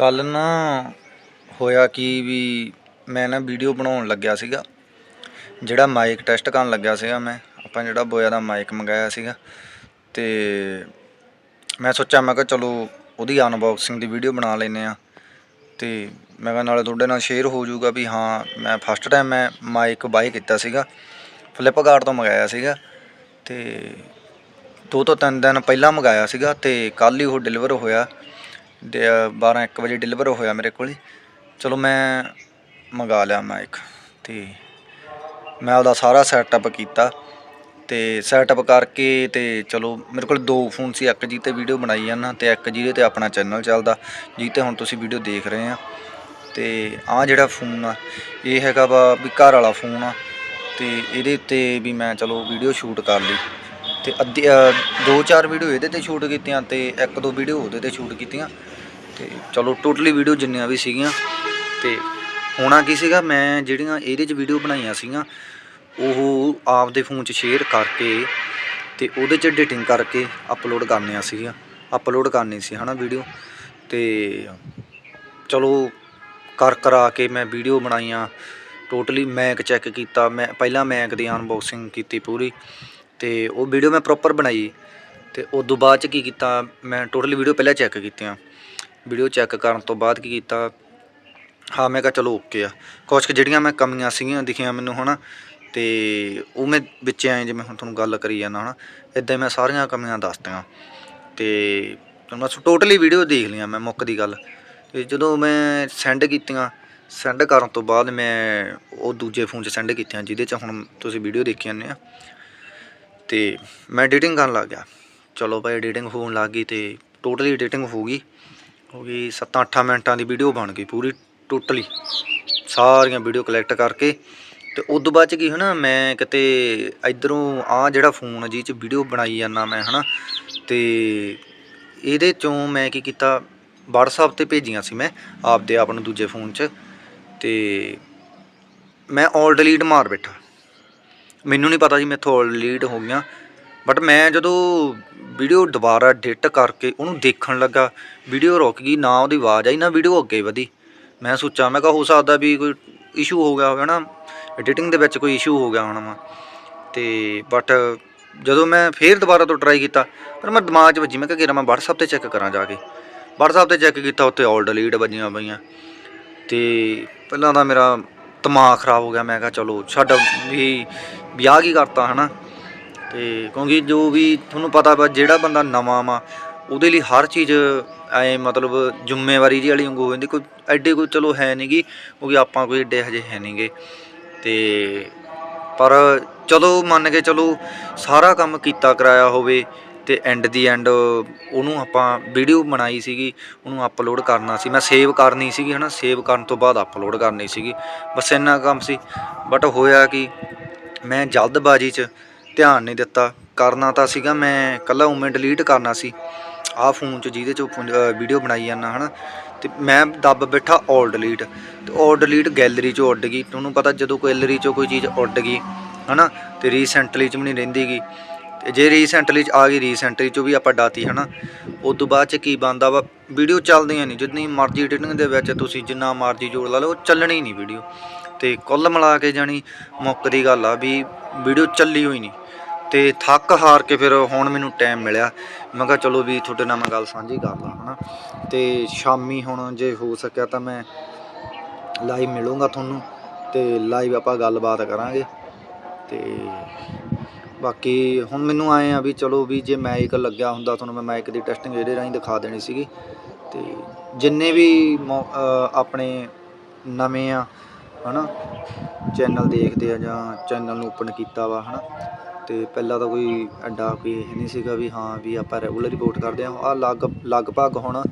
ਕੱਲ ਨਾ ਹੋਇਆ ਕੀ ਵੀ ਮੈਂ ਨਾ ਵੀਡੀਓ ਬਣਾਉਣ ਲੱਗਿਆ ਸੀਗਾ। ਜਿਹੜਾ ਮਾਈਕ ਟੈਸਟ ਕਰਨ ਲੱਗਿਆ ਸੀਗਾ ਮੈਂ। ਆਪਾਂ ਜਿਹੜਾ ਬੋਇਆ ਦਾ ਮਾਈਕ ਮੰਗਾਇਆ ਸੀਗਾ। ਤੇ ਮੈਂ ਸੋਚਿਆ, ਮੈਂ ਕਿਹਾ ਚਲੋ ਉਹਦੀ ਅਨਬਾਕਸਿੰਗ ਦੀ ਵੀਡੀਓ ਬਣਾ ਲੈਨੇ ਆ ਤੇ ਮੈਂ ਕਿਹਾ ਨਾਲੇ ਤੁਹਾਡੇ ਨਾਲ ਸ਼ੇਅਰ ਹੋ ਜਾਊਗਾ ਵੀ ਹਾਂ, ਮੈਂ ਫਸਟ ਟਾਈਮ ਮੈਂ ਮਾਈਕ ਬਾਈ ਕੀਤਾ ਸੀਗਾ। ਫਲਿੱਪਕਾਰਟ ਤੋਂ ਮੰਗਾਇਆ ਸੀਗਾ। ਤੇ ਦੋ ਤੋਂ ਤਿੰਨ ਦਿਨ ਪਹਿਲਾਂ ਮੰਗਾਇਆ ਸੀਗਾ ਤੇ ਕੱਲ ਹੀ ਉਹ ਡਿਲੀਵਰ ਹੋਇਆ। 12 1 ਵਜੇ ਡਿਲੀਵਰ ਹੋਇਆ ਮੇਰੇ ਕੋਲ। ਚਲੋ ਮੈਂ ਮੰਗਾ ਲਿਆ ਮਾਈਕ ਅਤੇ ਮੈਂ ਉਹਦਾ ਸਾਰਾ ਸੈਟਅਪ ਕੀਤਾ। ਅਤੇ ਸੈਟਅਪ ਕਰਕੇ ਅਤੇ ਚਲੋ ਮੇਰੇ ਕੋਲ ਦੋ ਫੋਨ ਸੀ, ਇੱਕ ਜੀ ਤੇ ਵੀਡੀਓ ਬਣਾਈ ਜਾਂਦਾ ਅਤੇ ਇੱਕ ਜਿਹਦੇ ਤੇ ਆਪਣਾ ਚੈਨਲ ਚੱਲਦਾ। ਜਿਹਦੇ ਤੇ ਹੁਣ ਤੁਸੀਂ ਵੀਡੀਓ ਦੇਖ ਰਹੇ ਆ। ਅਤੇ ਆਹ ਜਿਹੜਾ ਫੋਨ ਆ, ਇਹ ਹੈਗਾ ਵਾ ਵੀ ਘਰ ਵਾਲਾ ਫੋਨ ਆ। ਅਤੇ ਇਹਦੇ ਉੱਤੇ ਵੀ ਮੈਂ ਚਲੋ ਵੀਡੀਓ ਸ਼ੂਟ ਕਰ ਲਈ। ਤੇ ਅੱਧੀ ਅ, ਦੋ ਚਾਰ ਵੀਡੀਓ ਇਹਦੇ ਤੇ ਸ਼ੂਟ ਕੀਤੀਆਂ ਤੇ ਇੱਕ ਦੋ ਵੀਡੀਓ ਉਹਦੇ ਤੇ ਸ਼ੂਟ ਕੀਤੀਆਂ। ਤੇ ਚਲੋ ਟੋਟਲੀ ਵੀਡੀਓ ਜਿੰਨੀਆਂ ਵੀ ਸੀਗੀਆਂ। ਤੇ ਹੋਣਾ ਕੀ ਸੀਗਾ ਮੈਂ ਜਿਹੜੀਆਂ ਇਹਦੇ 'ਚ ਵੀਡੀਓ ਬਣਾਈਆਂ ਸੀਗੀਆਂ ਉਹ ਆਪਦੇ ਫੋਨ 'ਚ ਸ਼ੇਅਰ ਕਰਕੇ ਤੇ ਉਹਦੇ 'ਚ ਐਡੀਟਿੰਗ ਕਰਕੇ ਅਪਲੋਡ ਕਰਨੀਆਂ ਸੀਗੀਆਂ। ਅਪਲੋਡ ਕਰਨੀ ਸੀ ਹਨਾ ਵੀਡੀਓ ਤੇ ਚਲੋ ਕਰ ਕਰਾ ਕੇ ਮੈਂ ਵੀਡੀਓ ਬਣਾਈਆਂ। ਟੋਟਲੀ ਮੈਕ ਚੈੱਕ ਕੀਤਾ। ਮੈਂ ਪਹਿਲਾਂ ਮੈਕ ਦੀ ਅਨਬਾਕਸਿੰਗ ਕੀਤੀ ਪੂਰੀ। ਤੇ ਉਹ ਵੀਡੀਓ ਮੈਂ ਪ੍ਰੋਪਰ ਬਣਾਈ ਤੇ ਉਸ ਤੋਂ ਬਾਅਦ ਚ ਕੀ ਕੀਤਾ, ਮੈਂ ਟੋਟਲੀ ਵੀਡੀਓ ਪਹਿਲਾਂ ਚੈੱਕ ਕੀਤੀਆਂ। ਵੀਡੀਓ ਚੈੱਕ ਕਰਨ ਤੋਂ ਬਾਅਦ ਕੀ ਕੀਤਾ, ਹਾਂ, ਮੈਂ ਕਿਹਾ ਚਲੋ ਓਕੇ ਆ। ਕੁਛ ਕੁ ਜਿਹੜੀਆਂ ਮੈਂ ਕਮੀਆਂ ਸੀਗੀਆਂ, ਦਿਖੀਆਂ ਮੈਨੂੰ, ਹਨਾ। ਤੇ ਉਹ ਮੈਂ ਵਿੱਚ ਐਂ ਜਿਵੇਂ ਹੁਣ ਤੁਹਾਨੂੰ ਗੱਲ ਕਰੀ ਜਾਂਦਾ, ਹਨਾ। ਇਦਾਂ ਮੈਂ ਸਾਰੀਆਂ ਕਮੀਆਂ ਦੱਸਤੀਆਂ। ਤੇ ਮੈਂ ਟੋਟਲੀ ਵੀਡੀਓ ਦੇਖ ਲਈਆਂ ਮੈਂ ਮੁੱਕ ਦੀ ਗੱਲ। ਤੇ ਜਦੋਂ ਮੈਂ ਸੈਂਡ ਕੀਤੀਆਂ ਸੈਂਡ ਕਰਨ ਤੋਂ ਬਾਅਦ ਮੈਂ ਉਹ ਦੂਜੇ ਫੋਨ 'ਚ ਸੈਂਡ ਕੀਤੀਆਂ, ਜਿਹਦੇ 'ਚ ਹੁਣ ਤੁਸੀਂ ਵੀਡੀਓ ਦੇਖੀ ਜਾਂਦੇ ਆ। ਤੇ ਮੈਂ ਐਡੀਟਿੰਗ ਕਰਨ ਲੱਗ ਗਿਆ। ਚਲੋ ਭਾਈ ਐਡੀਟਿੰਗ ਹੋਣ ਲੱਗ ਗਈ ਤੇ ਟੋਟਲੀ ਐਡੀਟਿੰਗ ਹੋ ਗਈ। ਹੋ ਗਈ 7-8 ਮਿੰਟਾਂ ਦੀ ਵੀਡੀਓ ਬਣ ਗਈ ਪੂਰੀ ਟੋਟਲੀ ਸਾਰੀਆਂ ਵੀਡੀਓ ਕਲੈਕਟ ਕਰਕੇ ਤੇ ਉਸ ਤੋਂ ਬਾਅਦ ਚ ਕੀ ਹਨਾ ਮੈਂ ਕਿਤੇ ਇਧਰੋਂ ਆ ਜਿਹੜਾ ਫੋਨ ਜੀ ਚ ਵੀਡੀਓ ਬਣਾਈ ਜਾਂਦਾ ਮੈਂ, ਹਨਾ। ਤੇ ਇਹਦੇ ਚੋਂ ਮੈਂ ਕੀ ਕੀਤਾ, WhatsApp ਤੇ ਭੇਜੀਆਂ ਸੀ ਮੈਂ ਆਪਦੇ ਆਪ ਨੂੰ ਦੂਜੇ ਫੋਨ 'ਚ ਤੇ ਮੈਂ ਆਲ ਡਿਲੀਟ ਮਾਰ ਬੈਠਾ। ਮੈਨੂੰ ਨਹੀਂ ਪਤਾ ਜੀ ਮੈਥੋਂ ਆਲ ਡਿਲੀਟ ਹੋ ਗਈਆਂ ਬਟ ਮੈਂ ਜਦੋਂ ਵੀਡੀਓ ਦੁਬਾਰਾ ਐਡਿਟ ਕਰਕੇ ਉਹਨੂੰ ਦੇਖਣ ਲੱਗਾ ਵੀਡੀਓ ਰੁਕ ਗਈ, ਨਾ ਉਹਦੀ ਆਵਾਜ਼ ਆਈ, ਨਾ ਵੀਡੀਓ ਅੱਗੇ ਵਧੀ। ਮੈਂ ਸੋਚਿਆ, ਮੈਂ ਕਿਹਾ ਹੋ ਸਕਦਾ ਵੀ ਕੋਈ ਇਸ਼ੂ ਹੋ ਗਿਆ ਹੋਵੇ ਨਾ ਐਡੀਟਿੰਗ ਦੇ ਵਿੱਚ ਕੋਈ ਇਸ਼ੂ ਹੋ ਗਿਆ ਹੋਣਾ ਵਾ। ਤੇ ਬਟ ਜਦੋਂ ਮੈਂ ਫੇਰ ਦੁਬਾਰਾ ਤੋਂ ਟਰਾਈ ਕੀਤਾ, ਪਰ ਮੈਂ ਦਿਮਾਗ 'ਚ ਵੱਜੀ, ਮੈਂ ਕਿਹਾ ਕਿ ਮੈਂ WhatsApp ਤੇ ਚੈੱਕ ਕਰਾਂ ਜਾ ਕੇ। WhatsApp ਤੇ ਚੈੱਕ ਕੀਤਾ, ਉੱਤੇ ਆਲ ਡਿਲੀਟ ਵੱਜੀਆਂ ਪਈਆਂ। ਤੇ ਪਹਿਲਾਂ ਤਾਂ ਮੇਰਾ ਦਿਮਾਗ ਖਰਾਬ ਹੋ ਗਿਆ। ਮੈਂ ਕਿਹਾ ਚਲੋ ਛੱਡ ਵੀ ਵਿਆਹ ਕੀ ਕਰਤਾ ਹਨਾ। ਤੇ ਕਿਉਂਕਿ ਜੋ ਵੀ ਤੁਹਾਨੂੰ ਪਤਾ ਵਾ, ਜਿਹੜਾ ਬੰਦਾ ਨਵਾਂ ਵਾ, ਉਹਦੇ ਲਈ ਹਰ ਚੀਜ਼ ਐ ਮਤਲਬ ਜ਼ਿੰਮੇਵਾਰੀ ਜੀ ਵਾਲੀ ਵਾਂਗੂ ਹੋ ਜਾਂਦੀ। ਕੋਈ ਐਡੇ ਕੋਈ ਚਲੋ ਹੈ ਨਹੀਂਗੀ ਕਿਉਂਕਿ ਆਪਾਂ ਕੋਈ ਐਡੇ ਹਜੇ ਹੈ ਨਹੀਂਗੇ ਤੇ ਪਰ ਚਲੋ ਮੰਨ ਕੇ ਚਲੋ ਸਾਰਾ ਕੰਮ ਕੀਤਾ ਕਰਾਇਆ ਹੋਵੇ ਅਤੇ ਐਂਡ ਦੀ ਐਂਡ ਉਹਨੂੰ ਆਪਾਂ ਵੀਡੀਓ ਬਣਾਈ ਸੀਗੀ, ਉਹਨੂੰ ਅਪਲੋਡ ਕਰਨਾ ਸੀ। ਮੈਂ ਸੇਵ ਕਰਨੀ ਸੀਗੀ ਹੈ ਨਾ ਸੇਵ ਕਰਨ ਤੋਂ ਬਾਅਦ ਅਪਲੋਡ ਕਰਨੀ ਸੀਗੀ। ਬਸ ਇੰਨਾ ਕੰਮ ਸੀ। ਬਟ ਹੋਇਆ ਕਿ, ਮੈਂ ਜਲਦਬਾਜ਼ੀ 'ਚ ਧਿਆਨ ਨਹੀਂ ਦਿੱਤਾ। ਕਰਨਾ ਤਾਂ ਸੀਗਾ, ਮੈਂ ਕੱਲਾ ਉਵੇਂ ਡਿਲੀਟ ਕਰਨਾ ਸੀ। ਆਹ ਫੋਨ 'ਚ ਜਿਹਦੇ 'ਚ ਵੀਡੀਓ ਬਣਾਈ ਜਾਂਦਾ ਹਨਾ। ਤੇ ਮੈਂ ਦੱਬ ਬੈਠਾ ਆਲ ਡਿਲੀਟ ਤੇ ਆਲ ਡਿਲੀਟ ਗੈਲਰੀ 'ਚੋਂ ਉੱਡ ਗਈ। ਤੁਹਾਨੂੰ ਪਤਾ ਜਦੋਂ ਗੈਲਰੀ 'ਚੋਂ ਕੋਈ ਚੀਜ਼ ਉੱਡ ਗਈ, ਹਨਾ, ਤੇ ਰੀਸੈਂਟਲੀ 'ਚ ਵੀ ਨਹੀਂ ਰਹਿੰਦੀਗੀ ਤੇ ਜੇ ਰੀਸੈਂਟਲੀ 'ਚ ਆ ਗਈ ਰੀਸੈਂਟਲੀ 'ਚੋਂ ਵੀ ਆਪਾਂ ਡਾਤੀ, ਹਨਾ? ਉਸ ਤੋਂ ਬਾਅਦ 'ਚ ਕੀ ਬਣਦਾ ਵਾ? ਵੀਡੀਓ ਚੱਲਦੀਆਂ ਨਹੀਂ ਜਿੰਨੀ ਮਰਜ਼ੀ ਐਡੀਟਿੰਗ ਦੇ ਵਿੱਚ ਤੁਸੀਂ ਜਿੰਨਾ ਮਰਜ਼ੀ ਜੋੜ ਲਾ ਲਓ, ਉਹ ਚੱਲਣੀ ਨਹੀਂ ਵੀਡੀਓ ਤੇ ਕੁੱਲ ਮਿਲਾ ਕੇ ਜਾਣੀ ਮੁੱਕ ਦੀ ਗੱਲ ਆ ਵੀ ਵੀਡੀਓ ਚੱਲੀ ਹੋਈ ਨਹੀਂ ਤੇ ਥੱਕ ਹਾਰ ਕੇ ਫਿਰ ਹੁਣ ਮੈਨੂੰ ਟਾਈਮ ਮਿਲਿਆ। ਮੈਂ ਕਿਹਾ ਚਲੋ ਵੀ ਤੁਹਾਡੇ ਨਾਲ ਮੈਂ ਗੱਲ ਸਾਂਝੀ ਕਰ ਲਾਂ, ਹਨਾ? ਤੇ ਸ਼ਾਮੀ ਹੁਣ ਜੇ ਹੋ ਸਕਿਆ ਤਾਂ ਮੈਂ ਲਾਈਵ ਮਿਲੂੰਗਾ ਤੁਹਾਨੂੰ, ਤੇ ਲਾਈਵ ਆਪਾਂ ਗੱਲਬਾਤ ਕਰਾਂਗੇ। ਤੇ ਬਾਕੀ ਹੁਣ ਮੈਨੂੰ ਆਏ ਆ ਵੀ ਚਲੋ ਵੀ ਜੇ ਮੈਕ ਲੱਗਿਆ ਹੁੰਦਾ ਤੁਹਾਨੂੰ ਮੈਂ ਮਾਈਕ ਦੀ ਟੈਸਟਿੰਗ ਇਹਦੇ ਰਾਹੀਂ ਦਿਖਾ ਦੇਣੀ ਸੀਗੀ। ਤੇ ਜਿੰਨੇ ਵੀ ਮੌ- ਆਪਣੇ ਨਵੇਂ ਆ, ਹਨਾ, ਚੈਨਲ ਦੇਖਦੇ ਆ ਜਾਂ ਚੈਨਲ ਨੂੰ ਓਪਨ ਕੀਤਾ ਵਾ, ਹਨਾ, ਤੇ ਪਹਿਲਾਂ ਤਾਂ ਕੋਈ ਐਡਾ ਕੋਈ ਇਹ ਨਹੀਂ ਸੀਗਾ ਵੀ ਹਾਂ ਵੀ ਆਪਾਂ ਰੈਗੂਲਰ ਰਿਪੋਰਟ ਕਰਦੇ ਆ। ਆ ਲਗ, ਲਗਭਗ ਹੁਣ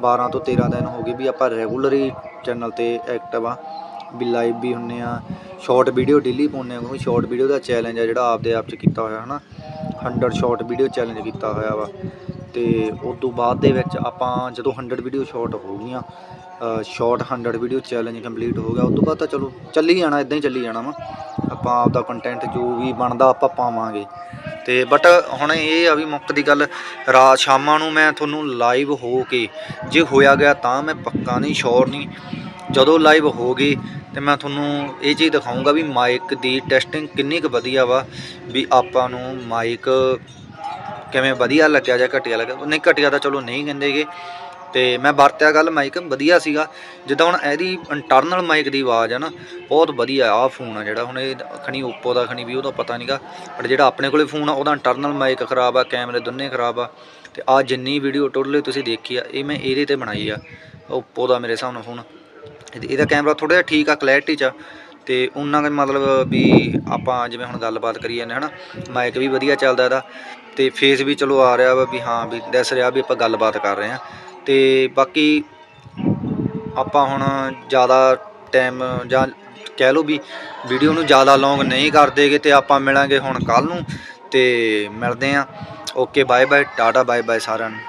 12 ਤੋਂ 13 ਦਿਨ ਹੋ ਗਏ ਵੀ ਆਪਾਂ ਰੈਗੂਲਰ ਹੀ ਚੈਨਲ ਤੇ ਐਕਟਿਵ ਆ। ਵੀ ਲਾਈਵ ਵੀ ਹੁੰਨੇ ਆ ਸ਼ਾਰਟ ਵੀਡੀਓ ਡੇਲੀ ਪਾਉਂਦੇ ਆ, ਕਿਉਂਕਿ ਸ਼ਾਰਟ ਵੀਡੀਓ ਦਾ ਚੈਲੰਜ ਆ ਜਿਹੜਾ ਆਪਦੇ ਆਪ ਚ ਕੀਤਾ ਹੋਇਆ, ਹਨਾ? 100 ਸ਼ਾਰਟ ਵੀਡੀਓ ਚੈਲੰਜ ਕੀਤਾ ਹੋਇਆ ਵਾ। ਤੇ ਉਸ ਤੋਂ ਬਾਅਦ ਦੇ ਵਿੱਚ ਆਪਾਂ ਜਦੋਂ 100 ਵੀਡੀਓ ਸ਼ਾਰਟ ਹੋ ਗਈਆਂ ਸ਼ਾਰਟ 100 ਵੀਡੀਓ ਚੈਲੰਜ ਕੰਪਲੀਟ ਹੋ ਗਿਆ ਉਸ ਤੋਂ ਬਾਅਦ ਤਾਂ ਚਲੋ ਚੱਲੀ ਜਾਣਾ ਇਦਾਂ ਹੀ ਚੱਲੀ ਜਾਣਾ ਵਾ। ਆਪਾਂ ਆਪਦਾ ਕੰਟੈਂਟ ਜੋ ਵੀ ਬਣਦਾ ਆਪਾਂ ਪਾਵਾਂਗੇ। ਤੇ ਬਟ ਹੁਣ ਇਹ ਆ ਵੀ ਮੁੱਕ ਦੀ ਗੱਲ, ਰਾਤ ਸ਼ਾਮਾਂ ਨੂੰ ਮੈਂ ਤੁਹਾਨੂੰ ਲਾਈਵ ਹੋ ਕੇ ਜੇ ਹੋਇਆ ਗਿਆ ਤਾਂ ਮੈਂ ਪੱਕਾ ਨਹੀਂ ਸ਼ੋਰ ਨਹੀਂ। ਜਦੋਂ ਲਾਈਵ ਹੋ ਗਏ ਤੇ ਮੈਂ ਤੁਹਾਨੂੰ ਇਹ ਚੀਜ਼ ਦਿਖਾਊਂਗਾ ਵੀ ਮਾਈਕ ਦੀ ਟੈਸਟਿੰਗ ਕਿੰਨੀ ਕੁ ਵਧੀਆ ਵਾ, ਵੀ ਆਪਾਂ ਨੂੰ ਮਾਈਕ ਕਿਵੇਂ ਵਧੀਆ ਲੱਗਿਆ ਜਾਂ ਘਟੀਆ ਲੱਗਿਆ। ਨਹੀਂ, ਘਟੀਆ ਤਾਂ ਚਲੋ ਨਹੀਂ ਕਹਿੰਦੇਗੇ ਤੇ ਮੈਂ ਵਰਤਿਆ ਗੱਲ ਮਾਈਕ ਵਧੀਆ ਸੀਗਾ। ਜਿੱਦਾਂ ਹੁਣ ਇਹਦੀ ਇੰਟਰਨਲ ਮਾਈਕ ਦੀ ਆਵਾਜ਼ ਆ ਨਾ, ਬਹੁਤ ਵਧੀਆ ਆ ਫੋਨ ਆ ਜਿਹੜਾ। ਹੁਣ ਇਹ ਖਣੀ ਓਪੋ ਦਾ ਖਣੀ ਵੀ ਉਹਦਾ ਪਤਾ ਨਹੀਂਗਾ ਬਟ ਜਿਹੜਾ ਆਪਣੇ ਕੋਲੇ ਫੋਨ ਆ, ਉਹਦਾ ਇੰਟਰਨਲ ਮਾਈਕ ਖਰਾਬ ਆ ਕੈਮਰੇ ਦੋਨੇ ਖਰਾਬ ਆ। ਤੇ ਆ ਜਿੰਨੀ ਵੀਡੀਓ ਟੋਟਲੀ ਤੁਸੀਂ ਦੇਖੀ ਆ, ਇਹ ਮੈਂ ਇਹਦੇ ਤੇ ਬਣਾਈ ਆ ਓਪੋ ਦਾ ਮੇਰੇ ਹਿਸਾਬ ਨਾਲ ਫੋਨ ਇਹਦਾ ਕੈਮਰਾ ਥੋੜਾ ਜਿਹਾ ਠੀਕ ਆ ਕਲੈਰਿਟੀ ਚ ਆ। ਤੇ ਉਹਨਾਂ ਦਾ ਮਤਲਬ ਵੀ ਆਪਾਂ ਜਿਵੇਂ ਹੁਣ ਗੱਲਬਾਤ ਕਰੀ ਜਾਂਦੇ ਹਨਾ ਮਾਈਕ ਵੀ ਵਧੀਆ ਚੱਲਦਾ ਇਹਦਾ। ਤੇ ਫੇਸ ਵੀ ਚਲੋ ਆ ਰਿਹਾ ਵਾ ਵੀ ਹਾਂ ਵੀ ਦੱਸ ਰਿਹਾ ਵੀ ਆਪਾਂ ਗੱਲਬਾਤ ਕਰ ਰਹੇ ਆ ਤੇ ਬਾਕੀ ਆਪਾਂ ਹੁਣ ਜ਼ਿਆਦਾ ਟਾਈਮ ਜਾਂ ਕਹਿ ਲਓ ਵੀ ਵੀਡੀਓ ਨੂੰ ਜ਼ਿਆਦਾ ਲੌਂਗ ਨਹੀਂ ਕਰਦੇਗੇ ਤੇ ਆਪਾਂ ਮਿਲਾਂਗੇ ਹੁਣ ਕੱਲ ਨੂੰ। ਤੇ ਮਿਲਦੇ ਆ okay bye bye tata bye bye ਸਾਰਿਆਂ ਨੂੰ।